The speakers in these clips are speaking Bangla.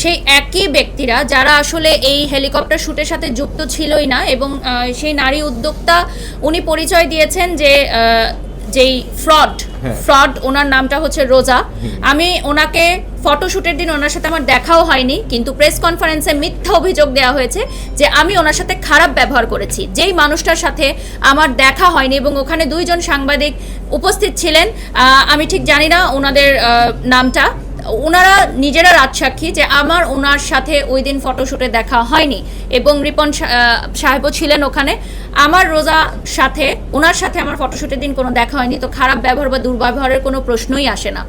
সেই একই ব্যক্তিরা যারা আসলে এই হেলিকপ্টার শ্যুটের সাথে যুক্ত ছিলই না এবং সেই নারী উদ্যোক্তা উনি পরিচয় দিয়েছেন যে যেই ফ্রড হ্যাঁ। ফ্রড ওনার নামটা হচ্ছে রোজা। আমি ওনাকে ফটোশ্যুটের দিন ওনার সাথে আমার দেখাও হয়নি কিন্তু প্রেস কনফারেন্সে মিথ্যা অভিযোগ দেওয়া হয়েছে যে আমি ওনার সাথে খারাপ ব্যবহার করেছি। যেই মানুষটার সাথে আমার দেখা হয়নি এবং ওখানে দুইজন সাংবাদিক উপস্থিত ছিলেন আমি ঠিক জানি না ওনাদের নামটা। ওনারা নিজেরা রাজসাক্ষী যে আমার ওনার সাথে ওই দিন ফটোশ্যুটে দেখা হয়নি এবং রিপন সাহেবও ছিলেন ওখানে। আমার রোজা সাথে, ওনার সাথে আমার ফটোশ্যুটের দিন কোনো দেখা হয়নি, তো খারাপ ব্যবহার বা দুর্ব্যবহারের কোনো প্রশ্নই আসে না।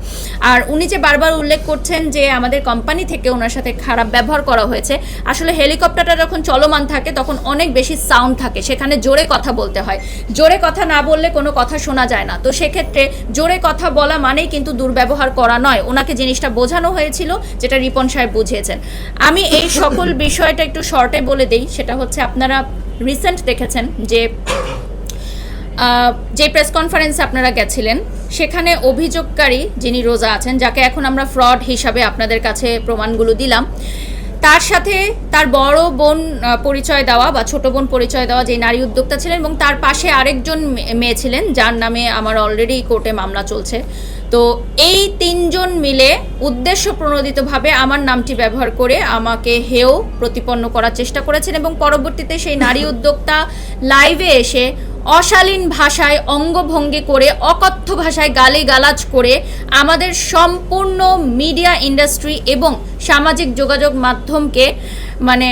আর উনি যে বারবার উল্লেখ করছেন যে আমাদের কোম্পানি থেকে ওনার সাথে খারাপ ব্যবহার করা হয়েছে, আসলে হেলিকপ্টারটা যখন চলমান থাকে, তখন অনেক বেশি সাউন্ড থাকে, সেখানে জোরে কথা বলতে হয়। জোরে কথা না বললে কোনো কথা শোনা যায় না। তো সেক্ষেত্রে জোরে কথা বলা মানেই কিন্তু দুর্ব্যবহার করা নয়। ওনাকে জিনিসটা বোঝানো হয়েছিল, যেটা রিপন সাহেব বুঝিয়েছেন। আমি এই সকল বিষয়টা একটু শর্টে বলে দেই, সেটা হচ্ছে আপনারা রিসেন্ট দেখেছেন যে যে প্রেস কনফারেন্সে আপনারা গেছিলেন, সেখানে অভিযোগকারী যিনি রোজা আছেন, যাকে এখন আমরা ফ্রড হিসাবে আপনাদের কাছে প্রমাণগুলো দিলাম তার সাথে তার বড় বোন পরিচয় দেওয়া বা ছোট বোন পরিচয় দেওয়া যে নারী উদ্যোক্তা ছিলেন এবং তার পাশে আরেকজন মেয়ে ছিলেন যার নামে আমার অলরেডি কোর্টে মামলা চলছে। তো এই তিনজন মিলে উদ্দেশ্য প্রণোদিতভাবে আমার নামটি ব্যবহার করে আমাকে হেও প্রতিপন্ন করার চেষ্টা করেছেন এবং পরবর্তীতে সেই নারী উদ্যোক্তা লাইভে এসে অশালীন ভাষায় অঙ্গভঙ্গি করে, অকথ্য ভাষায় গালি গালাজ করে আমাদের সম্পূর্ণ মিডিয়া ইন্ডাস্ট্রি এবং সামাজিক যোগাযোগ মাধ্যমকে মানে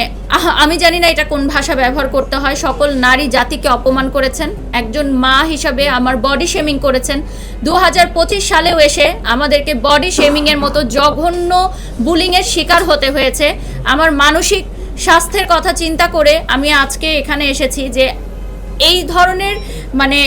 আমি জানি না এটা কোন ভাষা ব্যবহার করতে হয়। সকল নারী জাতিকে অপমান করেছেন। একজন মা হিসাবে আমার বডি শেমিং করেছেন। দু হাজার পঁচিশ সালেও এসে আমাদেরকে বডি শেমিংয়ের মতো জঘন্য বুলিংয়ের শিকার হতে হয়েছে। আমার মানসিক স্বাস্থ্যের কথা চিন্তা করে আমি আজকে এখানে এসেছি যে এই ধরনের মানে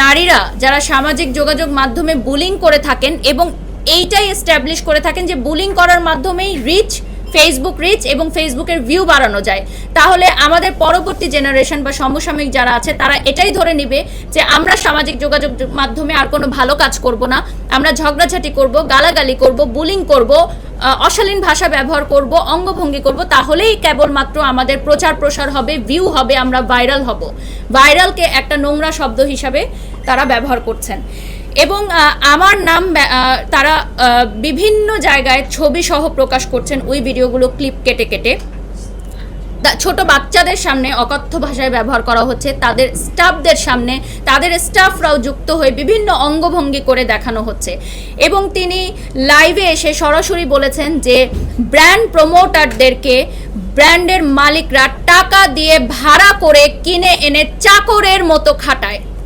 নারীরা যারা সামাজিক যোগাযোগ মাধ্যমে বুলিং করে থাকেন এবং এইটাই এস্টাবলিশ করে থাকেন যে বুলিং করার মাধ্যমেই রিচ ফেসবুক রিচ এবং ফেসবুকের ভিউ বাড়ানো যায়। তাহলে আমাদের পরবর্তী জেনারেশন বা সমসাময়িক যারা আছে, তারা এটাই ধরে নিবে যে আমরা সামাজিক যোগাযোগ মাধ্যমে আর কোনো ভালো কাজ করব না। আমরা ঝগড়াঝাটি করব, গালাগালি করব বুলিং করব অশালীন ভাষা ব্যবহার করব, অঙ্গভঙ্গি করব, তাহলেই কেবলমাত্র আমাদের প্রচার প্রসার হবে ভিউ হবে, আমরা ভাইরাল হব। ভাইরালকে একটা নোংরা শব্দ হিসাবে তারা ব্যবহার করছেন। এবং আমার নাম তারা বিভিন্ন জায়গায় ছবি সহ প্রকাশ করছেন ওই ভিডিওগুলো ক্লিপ কেটে কেটে। ছোট বাচ্চাদের সামনে অকথ্য ভাষায় ব্যবহার করা হচ্ছে, তাদের স্টাফদের সামনে, তাদের স্টাফরাও যুক্ত হয়ে বিভিন্ন অঙ্গভঙ্গি করে দেখানো হচ্ছে। এবং তিনি লাইভে এসে সরাসরি বলেছেন যে, ব্র্যান্ড প্রমোটারদেরকে ব্র্যান্ডের মালিকরা টাকা দিয়ে ভাড়া করে কিনে এনে চাকরের মতো খাটায়।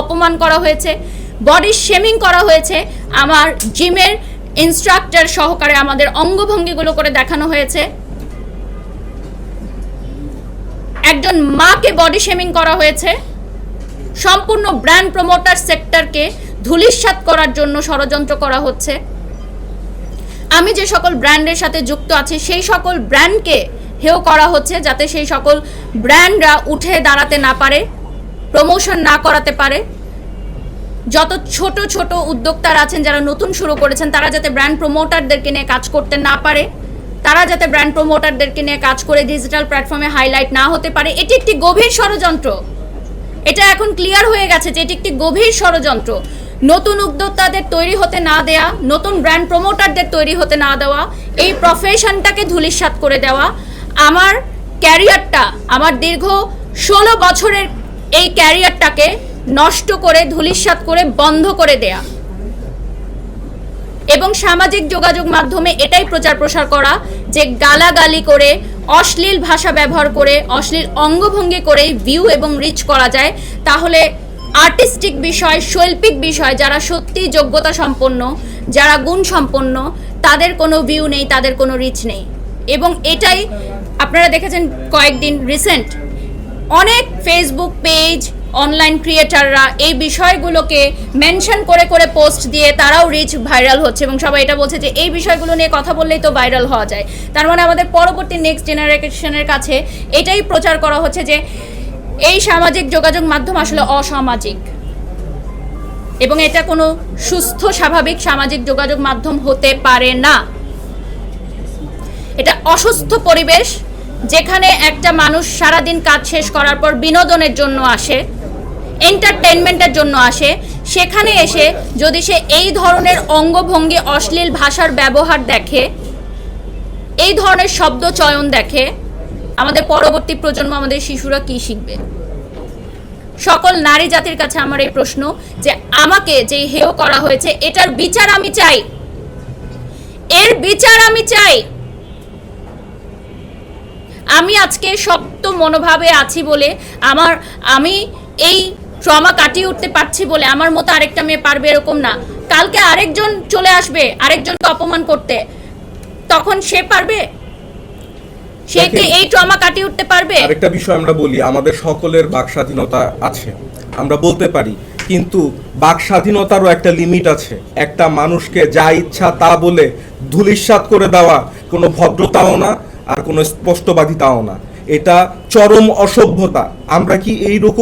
অপমান করা হয়েছে বডি শেমিং করা হয়েছে। আমার জিমের ইনস্ট্রাক্টর সহকারে আমাদের অঙ্গভঙ্গিগুলো করে দেখানো হয়েছে। একজন মাকে বডি শেমিং করা হয়েছে। সম্পূর্ণ ব্র্যান্ড প্রমোটার সেক্টরকে ধূলিসাৎ করার জন্য ষড়যন্ত্র করা হচ্ছে। আমি যে সকল ব্র্যান্ডের সাথে যুক্ত আছি, সেই সকল ব্র্যান্ডকে হেও করা হচ্ছে যাতে সেই সকল ব্র্যান্ডরা উঠে দাঁড়াতে না পারে। প্রমোশন না করাতে পারে। যত ছোট ছোট উদ্যোক্তারা আছেন, যারা নতুন শুরু করেছেন, তারা যাতে ব্র্যান্ড প্রমোটারদেরকে নিয়ে কাজ করতে না পারে, তারা যাতে ব্র্যান্ড প্রমোটারদেরকে নিয়ে কাজ করে ডিজিটাল প্ল্যাটফর্মে হাইলাইট না হতে পারে, এটি একটি গভীর ষড়যন্ত্র। এটা এখন ক্লিয়ার হয়ে গেছে যে এটি একটি গভীর ষড়যন্ত্র। নতুন উদ্যোক্তাদের তৈরি হতে না দেয়া, নতুন ব্র্যান্ড প্রমোটারদের তৈরি হতে না দেওয়া, এই প্রফেশনটাকে ধূলিসাৎ করে দেওয়া, আমার ক্যারিয়ারটা আমার দীর্ঘ ষোলো বছরের এই ক্যারিয়ারটাকে নষ্ট করে, ধূলিসাৎ করে, বন্ধ করে দেয়া। এবং সামাজিক যোগাযোগ মাধ্যমে এটাই প্রচার প্রসার করা যে গালাগালি করে, অশ্লীল ভাষা ব্যবহার করে, অশ্লীল অঙ্গভঙ্গি করেই ভিউ এবং রিচ করা যায়, তাহলে আর্টিস্টিক বিষয়, শৈল্পিক বিষয়, যারা সত্যি যোগ্যতা সম্পন্ন, যারা গুণ সম্পন্ন, তাদের কোনো ভিউ নেই, তাদের কোনো রিচ নেই। এবং এটাই আপনারা দেখেছেন কয়েকদিন রিসেন্ট অনেক ফেসবুক পেজ অনলাইন ক্রিয়েটাররা এই বিষয়গুলোকে মেনশন করে করে পোস্ট দিয়ে তারাও রিচ ভাইরাল হচ্ছে এবং সবাই এটা বলছে যে এই বিষয়গুলো নিয়ে কথা বললেই তো ভাইরাল হওয়া যায়। তার মানে আমাদের পরবর্তী নেক্সট জেনারেশনের কাছে এটাই প্রচার করা হচ্ছে যে এই সামাজিক যোগাযোগ মাধ্যম আসলে অসামাজিক। এবং এটা কোনো সুস্থ, স্বাভাবিক সামাজিক যোগাযোগ মাধ্যম হতে পারে না। এটা অসুস্থ পরিবেশ যেখানে একটা মানুষ সারাদিন কাজ শেষ করার পর বিনোদনের জন্য আসে এন্টারটেনমেন্টের জন্য আসে, সেখানে এসে যদি সে এই ধরনের অঙ্গভঙ্গি অশ্লীল ভাষার ব্যবহার দেখে, এই ধরনের শব্দ চয়ন দেখে, আমাদের পরবর্তী প্রজন্ম, আমাদের শিশুরা কি শিখবে? সকল নারী জাতির কাছে আমার এই প্রশ্ন যে আমাকে যে হেয় করা হয়েছে, এটার বিচার আমি চাই। এর বিচার আমি চাই। আমি আজকে শক্ত মনোভাবে আছি বলে আমার আমি এই ট্রমা কাটিয়ে উঠতে পারছি বলে আমার মতো আরেকটা মেয়ে পারবে এরকম না। কালকে আরেকজন চলে আসবে আরেকজনকে অপমান করতে। তখন সে পারবে? সে কি এই ট্রমা কাটিয়ে উঠতে পারবে? আরেকটা বিষয় আমরা বলি আমাদের সকলের বাক স্বাধীনতা আছে আমরা বলতে পারি কিন্তু বাক স্বাধীনতারও একটা লিমিট আছে। একটা মানুষকে যা ইচ্ছা তা বলে ধুলিস্বাদ করে দেওয়া কোনো ভদ্রতাও না আর কোনো স্পষ্টবাদিতাও না। এটা চরম অসভ্যতা। আমরা কি এই রকম